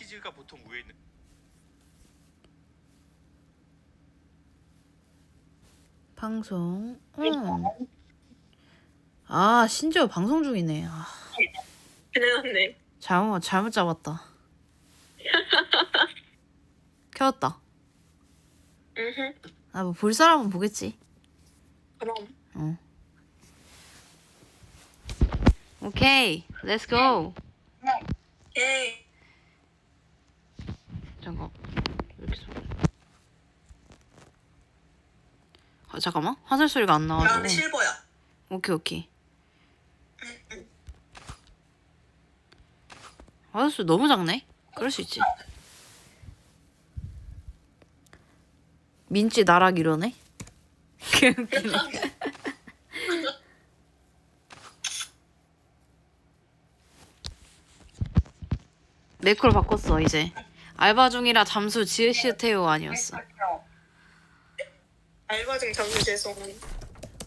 치즈가 보통 위에 있는 방송. 응. 아, 심지어 방송 중이네. 아, 해놨네. 잘못, 잘못 잡았다. 켜웠다. 응. 아, 뭐 볼 사람은 보겠지. 그럼. 어. 오케이, 렛츠 고. 오케이. 왜 이렇게 소리? 아, 잠깐만. 화살 소리가 안 다음에 나와서. 실버야. 오케이, 오케이. 화살 소리 너무 작네. 그럴 수 있지. 민지 나락 이러네. 개웃기네. 매크로 바꿨어 이제. 알바 중이라 잠수 지으시테오 아니었어. 알바 중 잠수 죄송.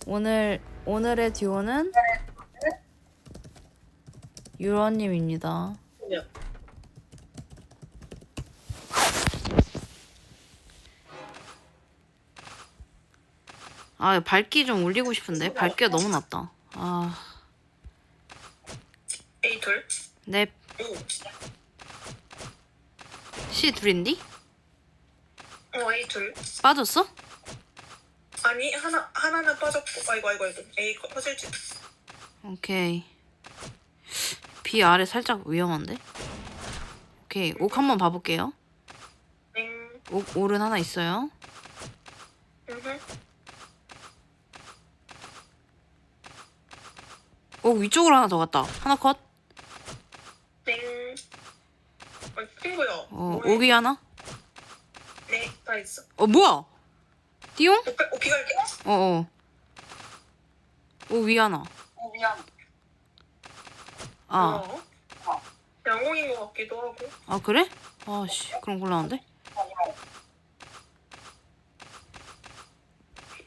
오늘 오늘의 듀오는 유러님입니다. 아 밝기 좀 올리고 싶은데 밝기가 너무 낮다. 아 A 둘. 넵. 오. C 둘인디? 어 A 둘. 빠졌어? 아니 하나 하나는 빠졌고 아이고 아이고 아이고 A 거 퍼즐지. 오케이. B 아래 살짝 위험한데? 오케이 옥 한번 봐볼게요. 땡. 옥 올은 하나 있어요. 응. 옥 위쪽으로 하나 더 갔다. 하나 컷. 땡. 어 친구야. 어? 옥이 하나. 네 다 있어. 어 뭐야? 띠용? 오, 오 비갈게. 어어. 옥위 하나. 오 미안. 아. 어. 양홍인 것 같기도 하고. 아 그래? 아씨 그럼 곤란한데?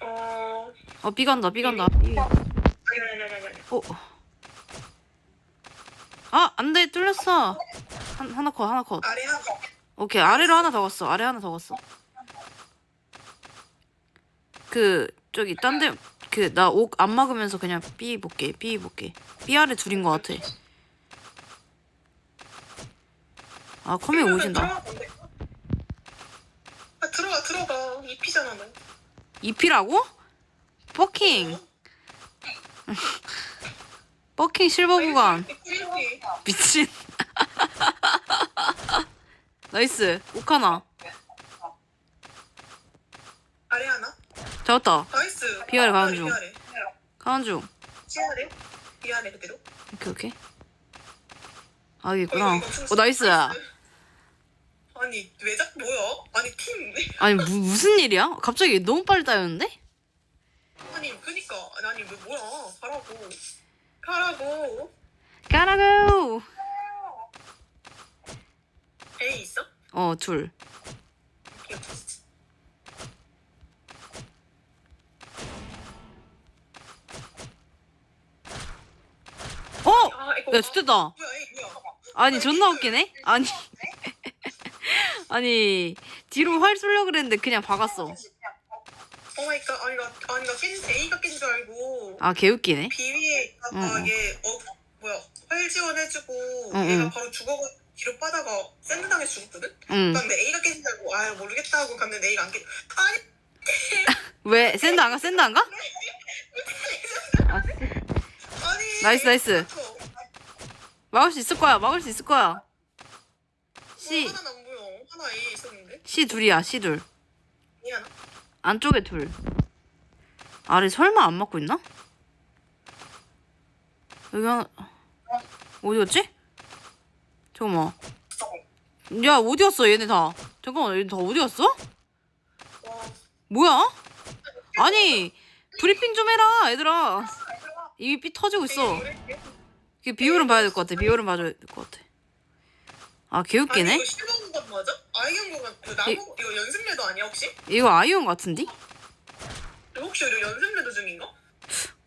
어. 어 B 간다 B 간다. B. 아니 아니 아니 아니. 어. 아 안 돼 뚫렸어. 한 하나 컷 하나 컷. 아래 하나. 오케이 아래로 하나 더 갔어. 아래 하나 더 갔어. 그 저기 딴 데 그 나 옥 안 막으면서 그냥 B 볼게 B 볼게. B 아래 둘인 것 같아. 아 컴에 오신다. 아 들어가 들어가 입히잖아 너. 이피라고? 버킹. 버킹 실버 구간. 뿌리지. 미친. 나이스. 오카나. 아래 하나. 잡았다. 나이스. 비아래 가는 중. 비아래. 가는 중. 비아래. 비아래 그대로. 오케이 오케이. 아 여기 있구나. 어 나이스. 아니 외작 뭐야? 아니 팀. 아니 무, 무슨 일이야? 갑자기 너무 빨리 따였는데? 아니 그니까 아니 왜 뭐야? 가라고. 가라고. 가라고. A 있 어? 어 둘. 어! 야 뭐야? 아니 존나 웃기네. 아니 아니 뒤로 활 쏠려 그랬는데 그냥 박았어. 오 마이 갓 아니 나 아니 나 깬, A가 깬 줄 알고 아 개웃기네. 비위에 응, 아, 응. 얘 어 뭐야 활 지원해주고 응, 얘가 응. 바로 죽어가 뒤로 빠다가 샌드 당해 죽었거든. 응. 근데 A가 알고 아 모르겠다 하고 갔는데 A가 안 깨. 아니 왜 샌드 안 가? 샌드 안 가? 아, 아니. 나이스, 나이스. 막을 수 있을 거야. 막을 수 있을 거야. C 하나 안 보여. 하나 A 있었는데. C 둘이야. C 둘. 이 하나. 안쪽에 둘. 아래 설마 안 맞고 있나? 여기 하나 어디 갔지? 잠깐만. 야 어디 갔어 얘네 다? 잠깐만 얘네 다 어디 갔어? 와. 뭐야? 아니 브리핑 좀 해라 얘들아. 입이 삐 터지고 있어. 그 비율은 봐야 될 것 같아. 비율은 봐줘야 될 것 같아. 아 아니 개웃기네. 이거 실버인 건 맞아? 아이언 거그 나무 이거 연습레도 아니야 혹시? 이거 아이온 같은데? 혹시 이거 연습레도 중인가?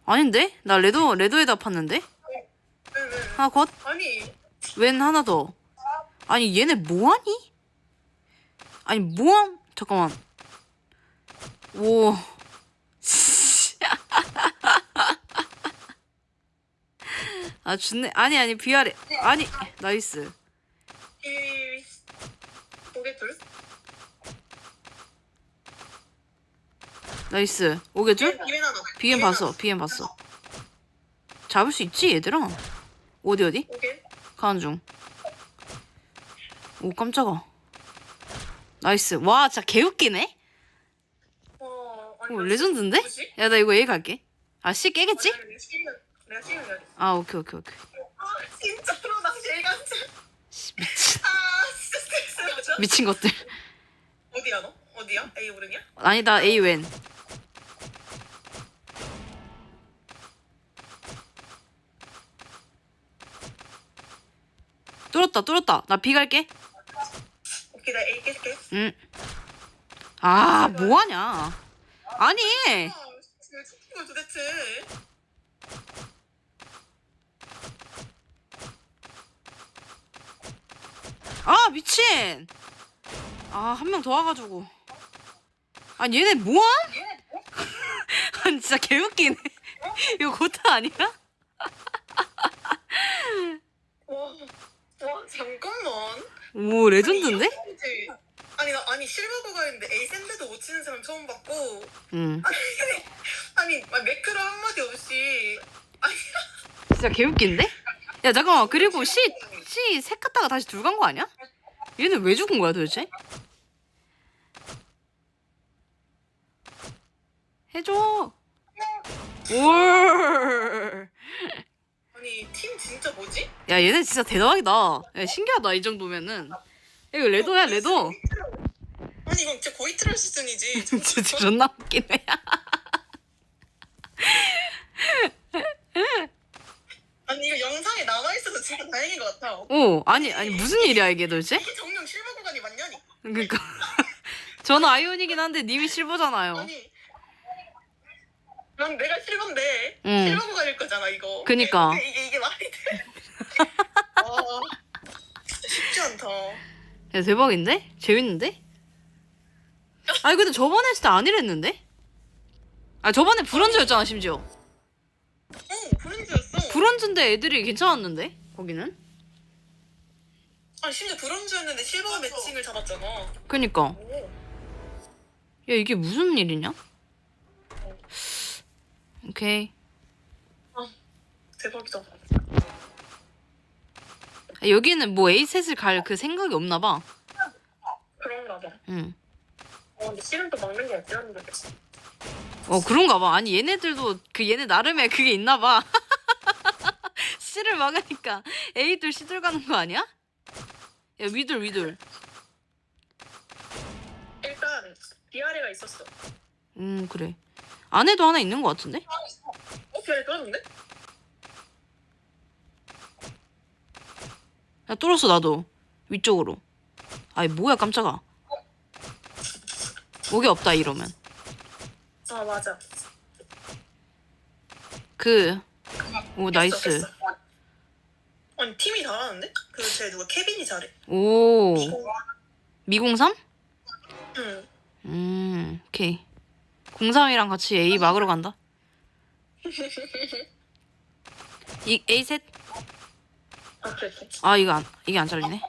아닌데? 나 레도 레도에다 팠는데? 네네. 하나 컷? 아니 웬 하나 더. 아니 얘네 뭐하니? 아니 뭐함? 잠깐만. 오. 아 좋네. 아니 아니 비아래. 아니 나이스. 이 고개 둘. 나이스. 오게 줄? 비엔 하나. 비엔 봤어. 비엔 봤어. 잡을 수 있지 얘들아. 어디 어디? 오게. 가는 중. 오 깜짝아. 나이스. 와 진짜 개웃기네. 어. 오, 레전드인데? 뭐지? 야 나 이거 A 갈게. 아 C 깨겠지? 아니, 내가 시키면 내가 시키면 돼. 아 오케이 오케이 오케이. 아 진짜로 나 제일 씨, 미친 아 진짜 스트레스 받아. 미친 것들. 어디야 너? 어디야? A 오른이야? 아니다 A 뚫었다 뚫었다. 나 B 갈게. 오케이 나 A 깰게. 응. 아 뭐하냐? 아니. 아, 왜 죽은 걸 도대체? 아 미친. 아 한 명 더 와가지고. 아니 얘네 뭐함? 아니 진짜 개웃기네. 이거 고타 아니야? 와, 와 잠깐만. 오 레전드인데? 아니, 아니 나 아니 실버버가 있는데 A 샌드도 못 치는 사람 처음 봤고 응. 아니 막 매크로 한 마디 없이 아니 진짜 개웃긴데? 야 잠깐만 그리고 색 갔다가 다시 둘간거 아니야? 얘는 왜 죽은 거야 도대체? 해줘. 올. 진짜 뭐지? 야 얘네 진짜 대단하다. 야, 신기하다 이 정도면은. 야, 이거 레도야 레도. 아니 이건 진짜 거의 트롤 수준이지. 진짜 존나 웃기네. 아니 이거 영상에 남아 있어서 진짜 다행인 것 같아. 오 아니 아니 무슨 일이야 이게 도대체? 이게 정령 실버 구간이 맞냐니? 그러니까 저는 아이온이긴 한데 님이 실버잖아요. 아니 난 내가 실버인데 응. 실버 구간일 거잖아 이거. 그니까. 근데 이게 이게 말이 돼? 와 진짜 쉽지 않다. 야 대박인데? 재밌는데? 아니 근데 저번에 했을 때 아니랬는데? 아 저번에 브론즈였잖아 심지어 응 브론즈였어. 브론즈인데 애들이 괜찮았는데 거기는? 아니 심지어 브론즈였는데 실버 매칭을 잡았잖아. 그니까 오. 야 이게 무슨 일이냐? 오케이 대박이다. 아, 여기는 뭐 A셋을 갈 그 생각이 없나 봐 그런가 봐. 응. 어, 근데 씨름도 막는 게 없었는데. 어 그런가 봐 아니 얘네들도 그 얘네 나름의 그게 있나 봐 C를 막으니까 A들 C들 가는 거 아니야? 야 위들 위들 일단 비아래가 있었어. 음 그래 안에도 하나 있는 거 같은데? 어, 비아래 떨었는데? 야 뚫었어 나도 위쪽으로 아이 뭐야 깜짝아 목이 없다 이러면 아 맞아. 그 오 나이스 됐어. 아니 팀이 잘하는데? 그쟤 누가 케빈이 잘해. 오. 미공삼? 응. 음 오케이 공삼이랑 같이 A 막으러 간다 이 A 셋? 아 그래 그래. 아 이거 안 이게 안 잘리네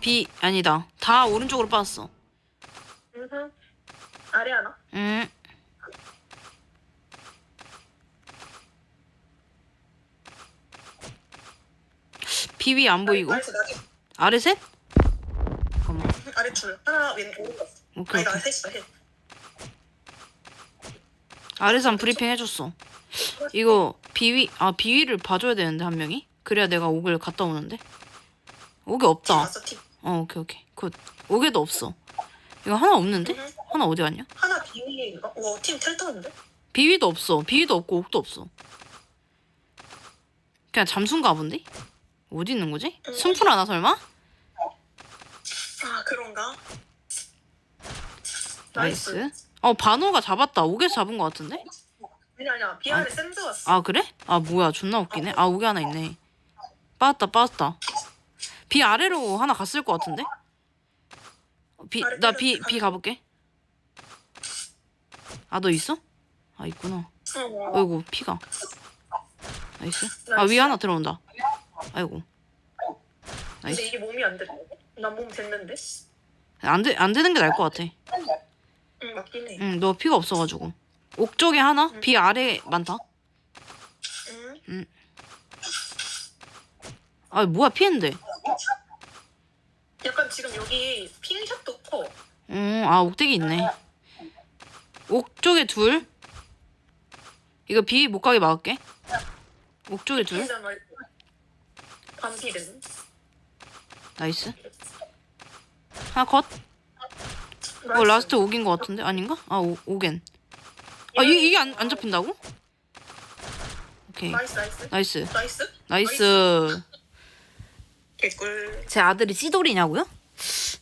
B 아니다 다 오른쪽으로 빠졌어 응. 아래 하나? 음 B 위 안 보이고. 아래 셋? 잠깐만 아래 둘. 하나 왼 오른. 오케이 아니다 오케이 셋이다 셋. 아래선 브리핑 해줬어. 이거 비위 아 비위를 봐줘야 되는데 한 명이 그래야 내가 옥을 갔다 오는데 옥이 팀 없다. 왔어 팀. 어 오케이 오케이 굿 옥에도 없어. 이거 하나 없는데 응. 하나 어디 갔냐? 하나 비밀인가? 와팀 텔타는데? 비위도 없어. 비위도 없고 옥도 없어. 그냥 잠수인가 본데? 어디 있는 거지? 응. 순풀 하나 설마? 아 그런가? 나이스. 어 반호가 잡았다. 옥에서 잡은 거 같은데? 아니 아니야 비아래 샌드 왔어. 아 그래? 아 뭐야 존나 웃기네. 아 옥에 하나 있네. 빠졌다 빠졌다. B 아래로 하나 갔을 것 같은데? 아래 나 때려서 B 가볼게. 아 너 있어? 아 있구나. 어. 어이구 피가. 나이스. 아. 위에 하나 들어온다. 아이고. 근데 나이스. 이게 몸이 안 되네. 난몸 됐는데. 안돼 안 되는 게 나을 것 같아. 응 맞긴 해. 응 너 피가 없어가지고. 옥 쪽에 하나? B 아래 많다. 응. 아 뭐야 피했는데. 약간 지금 여기 핑샷도 커. 음, 아, 옥대기 있네. 옥 쪽에 둘. 이거 비 못 가게 막을게. 옥 쪽에 둘. 반피는. 나이스. 하나 컷. 어, 라스트 옥인 것 같은데? 아닌가? 아, 오, 옥엔. 아, 이, 이게 안, 안 잡힌다고? 오케이. 나이스 나이스. 나이스. 나이스. 나이스. 개꿀. 제 아들이 찌돌이냐고요?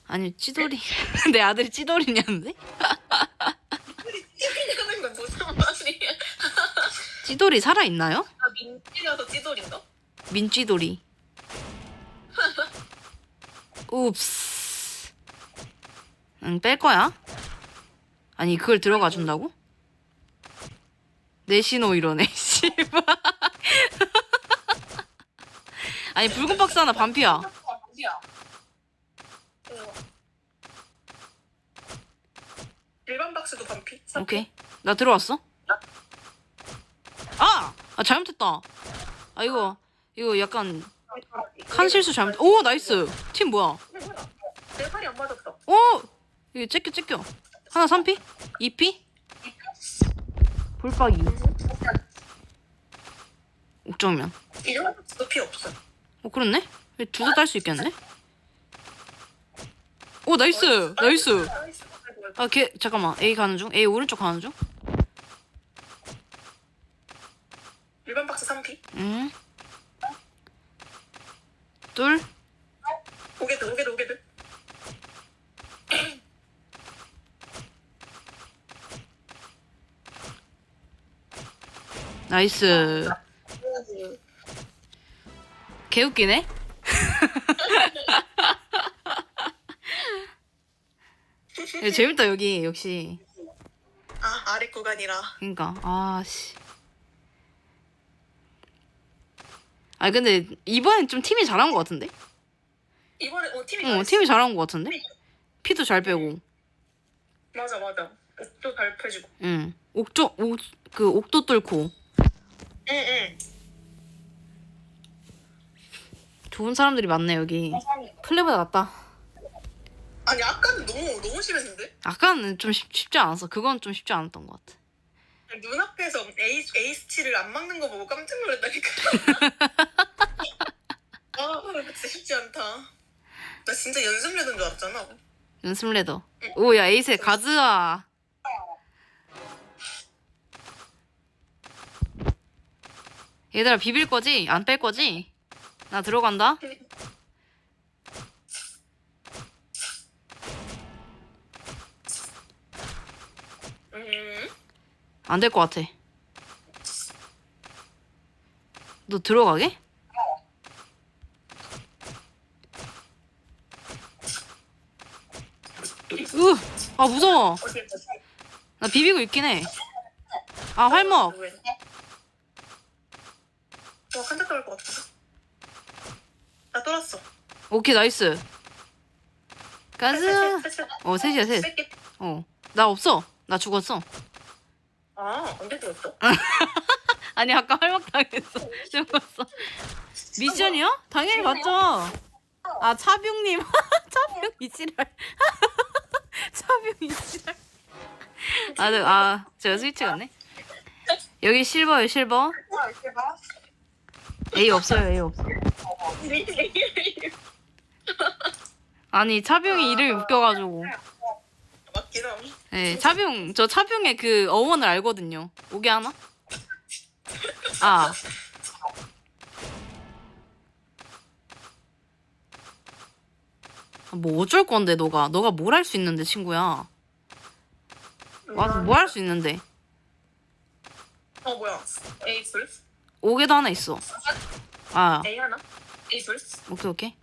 아니, 찌돌이. 내 아들이 찌돌이냐는데? 찌돌이라는 건 무슨 말이야? 찌돌이 살아있나요? 아 민찌라서 찌돌인가? 민찌돌이. 옵스. 응, 뺄 거야? 아니, 그걸 들어가 준다고? 내 신호 이러네, 씨발. 아니, 붉은 박스 하나 반피야. 어. 일반 박스도 반피. 오케이. 나 들어왔어? 아! 아, 잘못했다. 아, 이거, 이거 약간, 칸 실수 잘못, 오, 나이스. 팀 뭐야? 이거 째껴, 째껴. 하나 3피? 2피? 볼박이. 옥정면. 일반 박스도 피 없어. 어, 그렇네? 두개 딸수 있겠는데? 오, 나이스! 나이스! 아, 걔, 잠깐만. A 가는 중? A 오른쪽 가는 중? 일반 박스 3피. 응. 둘. 오게들 오게들 오게들. 나이스. 개 웃기네? 야, 재밌다, 여기, 역시. 아 아래 구간이라. 그니까, 아, 씨. 아, 근데, 이번엔 좀 팀이 잘한 것 같은데? 이번에 어 팀이 응, 잘했어. 팀이 잘한 것 같은데? 피도 잘 빼고, 맞아 맞아. 옥도 잘 펴지고. 응. 옥조, 옥, 그, 옥도 뚫고. 응응. 좋은 사람들이 많네, 여기. 클레보다 낫다. 아니 아까는 너무 너무 심했는데. 아까는 좀 쉽, 쉽지 않았어. 그건 좀 쉽지 않았던 것 같아. 눈앞에서 에이스 에이스치를 안 막는 거 보고 깜짝 놀랐다니까. 아 진짜 쉽지 않다. 나 진짜 연습 여든 줄 알았잖아. 연습 레더. 오, 야, 에이세, 가즈아. 얘들아, 비빌 거지? 안 뺄 거지? 나 들어간다? 음. 안될 것 같아. 너 들어가게? 으! 아, 무서워. 나 비비고 있긴 해. 아, 활먹. 어 한자 떨것 같아. 나 떨었어. 오케이, 나이스. 가즈. 어, 셋이야, 셋. 어. 나 없어. 나 죽었어. 아 언제 들었어? 아니, 아까 활먹 당했어. 죽었어. 미션이요? 당연히 맞죠. 아, 차병님. 차병 이지랄. 차병 이지랄. 아, 네, 아, 제가 스위치 갔네. 여기 실버요, 실버. A 없어요, A 없어. 아니, 차병이 이름이 웃겨가지고. 맞긴 함. 네, 차병, 저 차병의 그 어원을 알거든요. 오게 하나? 아. 아, 뭐 어쩔 건데, 너가. 너가 뭘 할 수 있는데, 친구야. 와서 뭐 할 수 있는데. 어 뭐야? 플스? 오게도 하나 있어. 아, 아 A 하나. A 둘. 오케이 오케이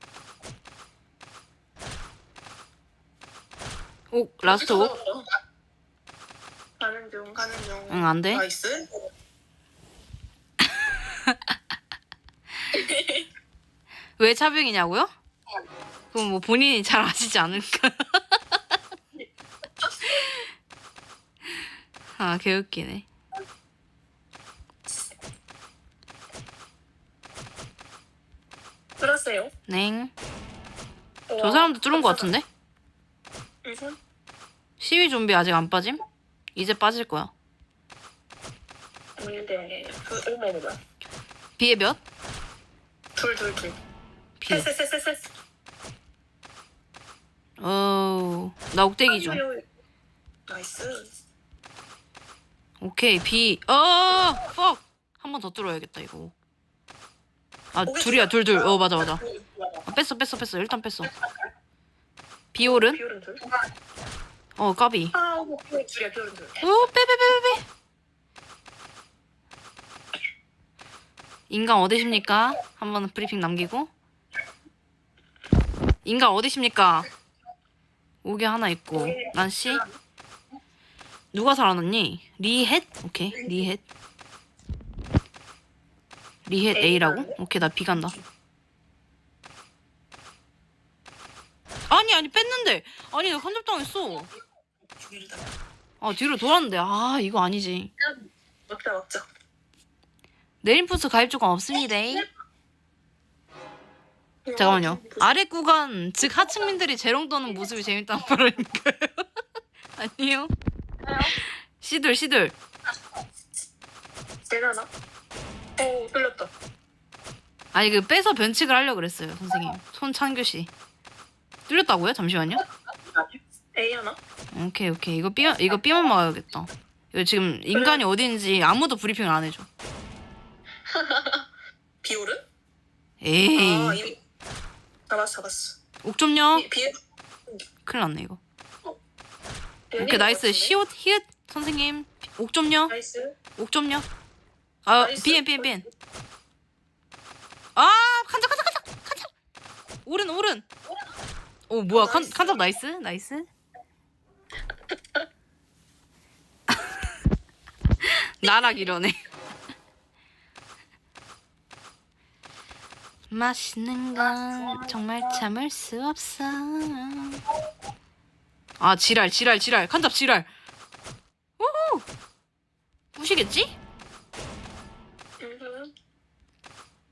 오 어, 라스트 오 가는 중 가는 중. 응, 안 돼. 나이스. 왜 차병이냐고요? 그럼 뭐 본인이 잘 아시지 않을까? 네. 아 개웃기네 들었어요? 냉. 저 사람도 뚫은 것 같은데? 응. 시위 좀비 아직 안 빠짐? 이제 빠질 거야. 근데 그 얼마나 뭐야? 비의 몇? 둘 둘 둘. 비의. 셋셋셋셋. 어, 나 옥대기 중. 나이스. 오케이 비. 어, fuck. 한번 더 뚫어야겠다 이거. 아 둘이야 둘 둘. 어 맞아 맞아. 아, 뺐어 뺐어 뺐어 일단 뺐어. 비올은? 비오른 둘. 어 까비. 아, 오, 비오른 둘이야 비오른 둘. 오, 빼, 빼, 빼, 빼, 빼. 인간 어디십니까? 한번 브리핑 남기고. 인간 어디십니까? 오게 하나 있고. 난 C. 누가 살아났니? 리헷? 오케이, 리헷. 리헷 A라고? 오케이, 나 B 간다. 아니, 아니, 뺐는데. 아니, 나 간접당했어. 아, 뒤로 돌았는데. 아, 이거 아니지. 먹자 먹자. 네임푸스 가입 조건 없습니다. 잠깐만요. 아래 구간, 즉 하층민들이 재롱 떠는 모습이 재밌다는 발언인가요? 아니요. 시들, 시들. 되나나? 오 뚫렸다. 아니, 그 빼서 변칙을 하려고 그랬어요, 선생님. 손창규 씨. 뚫렸다고요? 잠시만요. A 하나? 오케이, 오케이. 이거 삐, 이거 삐만 막아야겠다. 이거 지금 인간이 어딘지 아무도 브리핑을 안 해줘. 비오른? 에이. 아 이미 잡았어 잡았어. 옥 좀요. 비 비에 큰일 났네, 이거. 오케이, 나이스. 시옷, 히읗, 선생님. 옥 좀요. 나이스. 옥 좀요. 아, 나이스. 비엔 비엔 비엔. 아, 칸잡 칸잡 칸잡 칸잡. 오른 오른. 오 뭐야 칸 나이스. 칸잡 나이스 나이스. 나락 이러네. 맛있는 건 정말 참을 수 없어. 아 지랄 지랄 지랄 칸잡 지랄. 부시겠지? 음,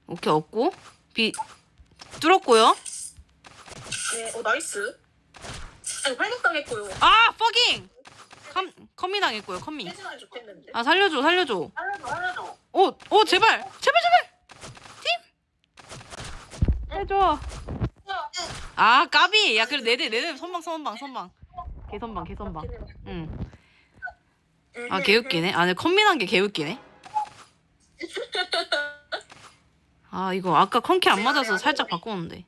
오케이 없고 비 뚫었고요. 네, 오 나이스. 아니 활격당했고요. 아 퍼깅 컴 커미 당했고요. 해지만 좋겠는데. 아 살려줘 살려줘. 알려줘 알려줘. 오 오 제발 제발 제발 팀 해줘. 아 까비 야 그래 네대 네대 선방 선방 선방 개선방 개선방. 응. 아 개웃기네. 아네 컴민한 게 개웃기네. 아 이거 아까 컨키 안 맞아서 살짝 바꾸는데.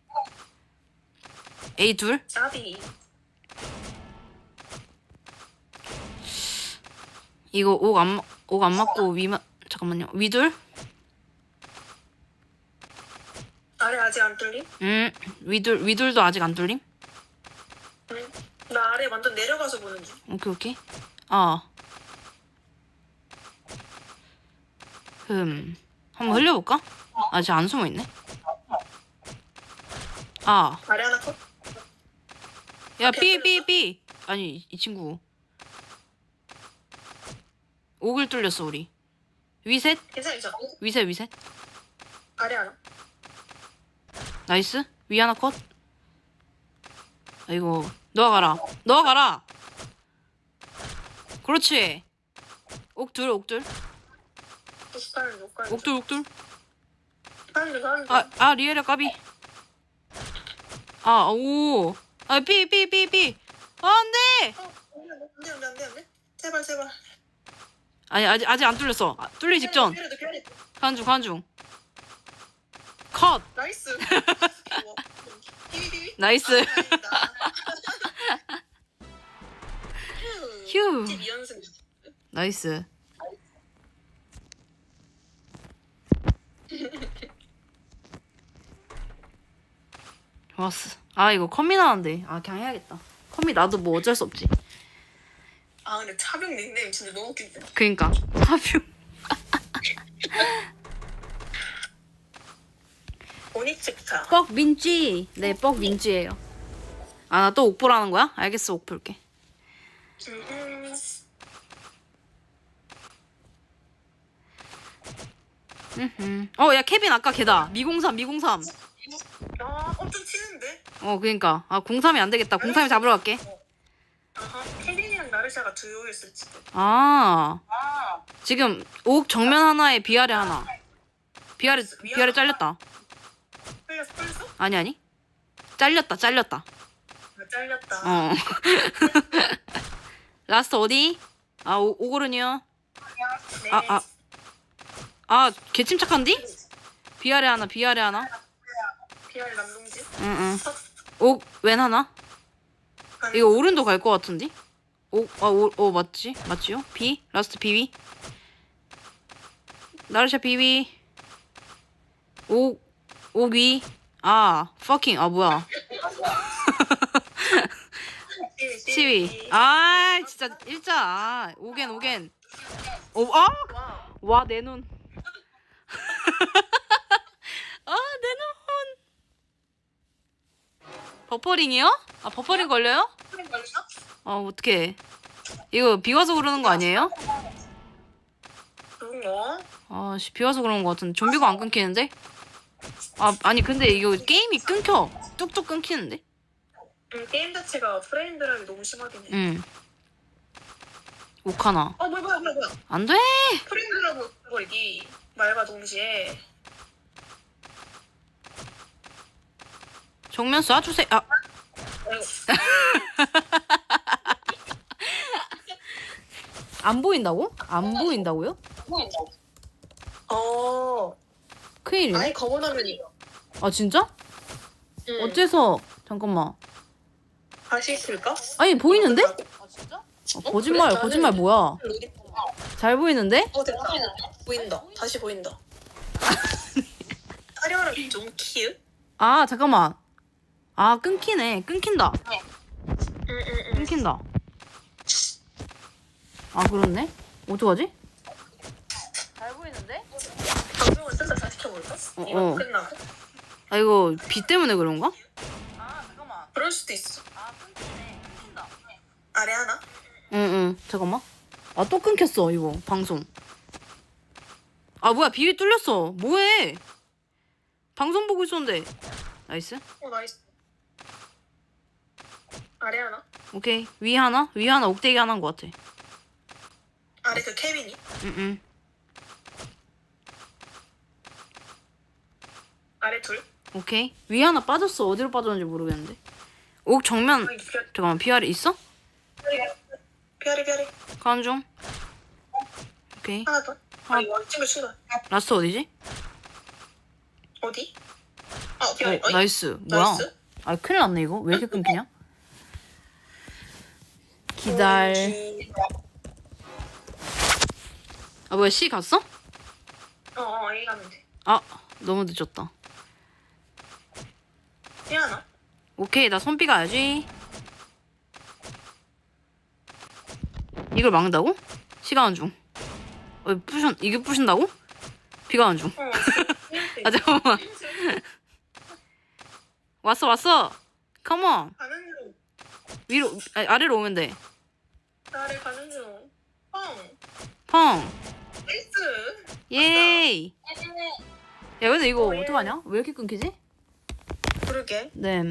A 둘. 나비. 이거 옥안 옥 안 맞고 위만 잠깐만요 위 둘 아래 아직 안 뚫림? 음 위둘 위둘도 아직 안 뚫림 응. 나 아래 완전 내려가서 보는 중. 오케이 오케이 아 흠 한번 흘려볼까? 아직 안 숨어 있네. 하나 컷. B B B 아니 이- 이 친구. 옥을 뚫렸어 우리. 위셋? 괜찮아 괜찮아. 위셋 위셋. 아래 하나. 나이스. 위 하나 컷. 아이고 너가 가라. 너가 가라. 그렇지. 옥 둘 옥 둘 중 가는 중. 아, 아 리에라 까비. 아오아삐삐삐삐 아 안돼! 어, 안돼 안돼 안돼 안돼. 제발 제발. 아니 아직 아직 안 뚫렸어. 아, 뚫리기 직전. 그래도 그래도. 가는 중 가는 중컷! 나이스. 나이스. 휴. 12연승. 나이스 좋았어 아 이거 컴비 나왔는데 아 그냥 해야겠다 컴이 나도 뭐 어쩔 수 없지. 아 근데 차병 닉네임 진짜 너무 웃긴데. 그니까 사뷰. 오닉집차. 뻑 민쥐. 네, 뻑 민쥐예요. 아, 나 또 옥보라는 거야? 알겠어, 옥 볼게. 음, 음 흠. 어, 야, 케빈 아까 걔다. 미공삼, 미공삼. 아 엄청 치는데. 어, 그니까. 아, 03이 안 되겠다. 03이 잡으러 갈게. 아하 케빈이랑 나르샤가 두요였을지도. 아, 아 지금 옥 정면 하나에 비아래 하나. 비아래, 비아래 잘렸다. 풀렸어 풀렸어? 아니, 아니. 잘렸다, 잘렸다. 아, 잘렸다. 어. 라스트 어디? 아, 오, 오고른이요. 네. 아, 아. 아, 개 침착한디? 비아래 하나, 비아래 하나. PR 남동집. 응, 응. 옥, 왼 하나? 이거 오른도 갈 것 같은데? 오, 아, 오, 오, 맞지? 맞지요? B? 라스트 비위? 나르샤 비위? 오, 옥위? 아, fucking, 아, 뭐야. 시위. 아, 진짜, 일자. 아, 오겐, 오겐. 오, 아! 와. 와, 내 눈. 아, 내 눈. 버퍼링이요? 아, 버퍼링 걸려요? 아, 어떡해. 이거 비 와서 그러는 거 아니에요? 그런 거? 아, 씨, 비 와서 그러는 거 같은데. 좀비가 안 끊기는데? 아, 아니, 근데 이거 게임이 끊겨. 뚝뚝 끊기는데? 음, 게임 자체가 프레임 드랍이 너무 심하긴 해. 응. 옥하나. 어 뭐야 뭐야 뭐야 뭐야. 안 돼! 프레임 드랍 걸기 말과 동시에 정면 쏴주세요. 아, 아이고, 안 보인다고? 안 보인다고요? 어 큰일이네. 아예 검은 화면이요. 아, 진짜? 응. 어째서? 잠깐만. 다시 있을까? 아니, 보이는데? 아 진짜? 아, 거짓말, 그래, 거짓말 뭐야? 잘 보이는데? 어 됐다. 보인다. 다시 보인다. 타령을 좀 키읔? 아, 잠깐만. 아, 끊기네. 끊긴다. 응응응. 끊긴다. 아, 그렇네. 어떡하지? 잘 보이는데? 방송을 살짝 다시 켜볼까? 어, 이거 어. 끝나고. 아, 이거 비 때문에 그런가? 아 잠깐만. 그럴 수도 있어. 아 끊기네. 끊긴다. 아래 하나? 응, 응. 잠깐만. 아, 또 끊겼어, 이거. 방송. 아, 뭐야. 비위 뚫렸어. 뭐해? 방송 보고 있었는데. 나이스. 어 나이스. 아래 하나? 오케이. 위 하나? 위 하나, 옥대기 하나인 것 같아. 아래 그 케빈이? 응, 응. 아래 둘? 오케이. 위 하나 빠졌어. 어디로 빠졌는지 모르겠는데. 옥 정면. 별 잠깐만, 비아리 있어? 별이 별이 가는 중. 오케이. 하나 더. 아 이거 친구 친구. 라스트 어디지? 어디? 아 별이. 어, 나이스. 뭐야? 나이스. 아, 큰일 났네, 이거. 왜 이렇게 끊기냐? 기다려. 아, 뭐야, C 갔어? 어어 A 가면 돼. 아, 너무 늦었다. 하나? 오케이, 나 손비 가야지. 이걸 막는다고? 시간 안 중. 어, 부신, 이게 부신다고? 비가 안 중. 어. 아, 잠깐만. 왔어, 왔어. 컴온. 가는 중. 위로, 아, 아래로 오면 돼. 아래 가는 중. 뻥. 펑. 나이스. 예이. 야, 근데 이거 어, 예. 어떡하냐? 왜 이렇게 끊기지? 그러게. 네.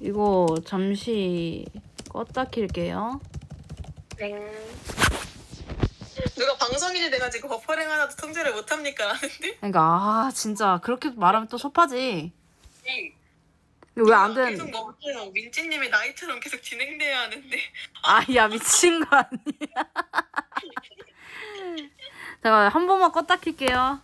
이거 잠시 껐다 킬게요. 땡. 누가 방송인이 돼가지고 버퍼링 하나도 통제를 못합니까? 라는데? 그러니까 아 진짜 그렇게 말하면 또 섭하지. 왜안 계속 되는? 뭐 민지님의 나이처럼 계속 진행돼야 하는데 아야 미친 거 아니야? 잠깐 한 번만 껐다 킬게요.